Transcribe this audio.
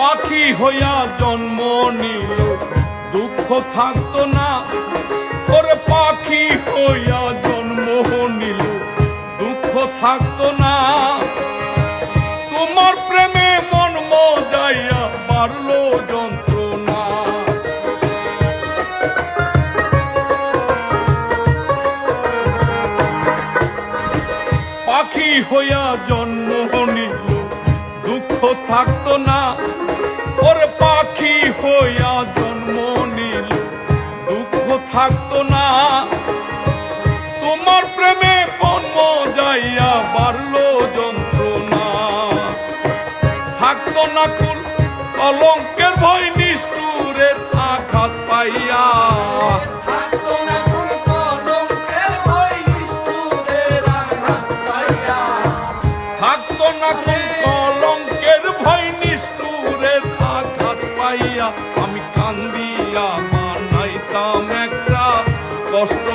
পাখি হইয়া জন্ম নিল, দুঃখ থাকতো না। ওরে পাখি হইয়া জন্ম নিল, দুঃখ থাকতো না। তোমার প্রেমে মন মজাইয়া পাখি হইয়া জন্ম থাকতো না। ওরে পাখি হইয়া জন্ম নিল দুঃখ থাকতো না। তোমার প্রেমে পণ্য যাইয়া বাড়লো যন্ত্রণা। থাকতো না কুল কলঙ্কের ভয় নিষ্ঠুরের আঘাত পাইয়া। থাকতো না কোন পাইয়া আমি কান্দিয়া বানাইতাম একটা কষ্ট